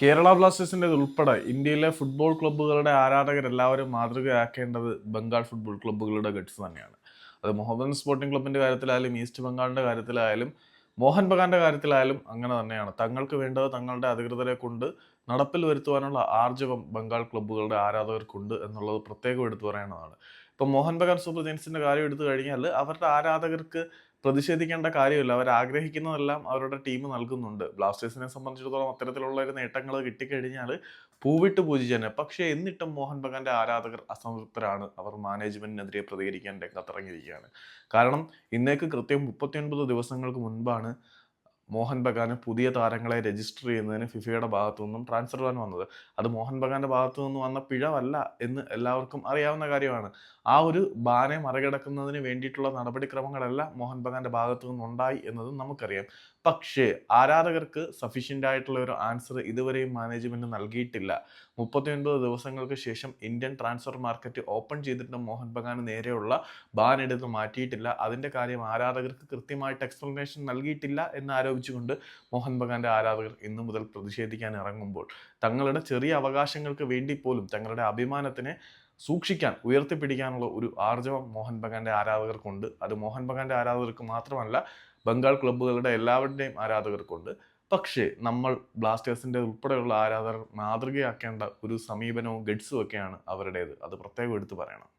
കേരള ബ്ലാസ്റ്റേഴ്സിന്റെ ഉൾപ്പെടെ ഇന്ത്യയിലെ ഫുട്ബോൾ ക്ലബ്ബുകളുടെ ആരാധകരെല്ലാവരും മാതൃകയാക്കേണ്ടത് ബംഗാൾ ഫുട്ബോൾ ക്ലബ്ബുകളുടെ ഗഡ്സ് തന്നെയാണ്. അത് മുഹമ്മദൻ സ്പോർട്ടിംഗ് ക്ലബിന്റെ കാര്യത്തിലായാലും ഈസ്റ്റ് ബംഗാളിന്റെ കാര്യത്തിലായാലും മോഹൻ ബഗാന്റെ കാര്യത്തിലായാലും അങ്ങനെ തന്നെയാണ്. തങ്ങൾക്ക് വേണ്ടത് തങ്ങളുടെ അധികൃതരെ കൊണ്ട് നടപ്പിൽ വരുത്തുവാനുള്ള ആർജവം ബംഗാൾ ക്ലബ്ബുകളുടെ ആരാധകർക്കുണ്ട് എന്നുള്ളത് പ്രത്യേകം എടുത്തു പറയേണ്ടതാണ്. ഇപ്പം മോഹൻ ബഗാൻ സൂപ്പർ ജെയിൻസിന്റെ കാര്യം എടുത്തു കഴിഞ്ഞാൽ അവരുടെ ആരാധകർക്ക് പ്രതിഷേധിക്കേണ്ട കാര്യമില്ല. അവർ ആഗ്രഹിക്കുന്നതെല്ലാം അവരുടെ ടീം നൽകുന്നുണ്ട്. ബ്ലാസ്റ്റേഴ്സിനെ സംബന്ധിച്ചിടത്തോളം അത്തരത്തിലുള്ള ഒരു നേട്ടങ്ങൾ കിട്ടിക്കഴിഞ്ഞാൽ പൂവിട്ട് പൂജിച്ചതന്നെ പക്ഷേ എന്നിട്ടും മോഹൻ ബഗാന്റെ ആരാധകർ അസംതൃപ്തരാണ്. അവർ മാനേജ്മെന്റിനെതിരെ പ്രതികരിക്കാൻ രംഗത്തിറങ്ങിയിരിക്കുകയാണ്. കാരണം ഇന്നേക്ക് കൃത്യം മുപ്പത്തിയൊൻപത് ദിവസങ്ങൾക്ക് മുൻപാണ് മോഹൻ ബഗാന് പുതിയ താരങ്ങളെ രജിസ്റ്റർ ചെയ്യുന്നതിന് ഫിഫയുടെ ഭാഗത്തു നിന്നും ട്രാൻസ്ഫർ ബാൻ വന്നത്. അത് മോഹൻ ബഗാന്റെ ഭാഗത്തു നിന്ന് വന്ന പിഴവല്ല എന്ന് എല്ലാവർക്കും അറിയാവുന്ന കാര്യമാണ്. ആ ഒരു ബാനെ മറികടക്കുന്നതിന് വേണ്ടിയിട്ടുള്ള നടപടിക്രമങ്ങളല്ല മോഹൻ ബഗാന്റെ ഭാഗത്തു നിന്നുണ്ടായി എന്നതും നമുക്കറിയാം. പക്ഷേ ആരാധകർക്ക് സഫീഷ്യന്റ് ആയിട്ടുള്ള ഒരു ആൻസർ ഇതുവരെയും മാനേജ്മെന്റ് നൽകിയിട്ടില്ല. മുപ്പത്തിയൊൻപത് ദിവസങ്ങൾക്ക് ശേഷം ഇന്ത്യൻ ട്രാൻസ്ഫർ മാർക്കറ്റ് ഓപ്പൺ ചെയ്തിട്ടും മോഹൻ ബഗാന് നേരെയുള്ള ബാൻ എടുത്ത് മാറ്റിയിട്ടില്ല. അതിന്റെ കാര്യം ആരാധകർക്ക് കൃത്യമായിട്ട് എക്സ്പ്ലനേഷൻ നൽകിയിട്ടില്ല എന്ന് ആരോപിച്ചുകൊണ്ട് മോഹൻ ബഗാന്റെ ആരാധകർ ഇന്നു മുതൽ പ്രതിഷേധിക്കാൻ ഇറങ്ങുമ്പോൾ തങ്ങളുടെ ചെറിയ അവകാശങ്ങൾക്ക് വേണ്ടി പോലും തങ്ങളുടെ അഭിമാനത്തിനെ സൂക്ഷിക്കാൻ ഉയർത്തിപ്പിടിക്കാനുള്ള ഒരു ആർജവം മോഹൻ ബഗാന്റെ ആരാധകർക്കുണ്ട്. അത് മോഹൻ ബഗാന്റെ ആരാധകർക്ക് മാത്രമല്ല ബംഗാൾ ക്ലബ്ബുകളുടെ എല്ലാവരുടെയും ആരാധകർക്കുണ്ട്. പക്ഷേ നമ്മൾ ബ്ലാസ്റ്റേഴ്സിന്റെ ഉൾപ്പെടെയുള്ള ആരാധകർ മാതൃകയാക്കേണ്ട ഒരു സമീപനവും ഗഡ്സും ഒക്കെയാണ് അവരുടേത്. അത് പ്രത്യേകം എടുത്തു പറയണം.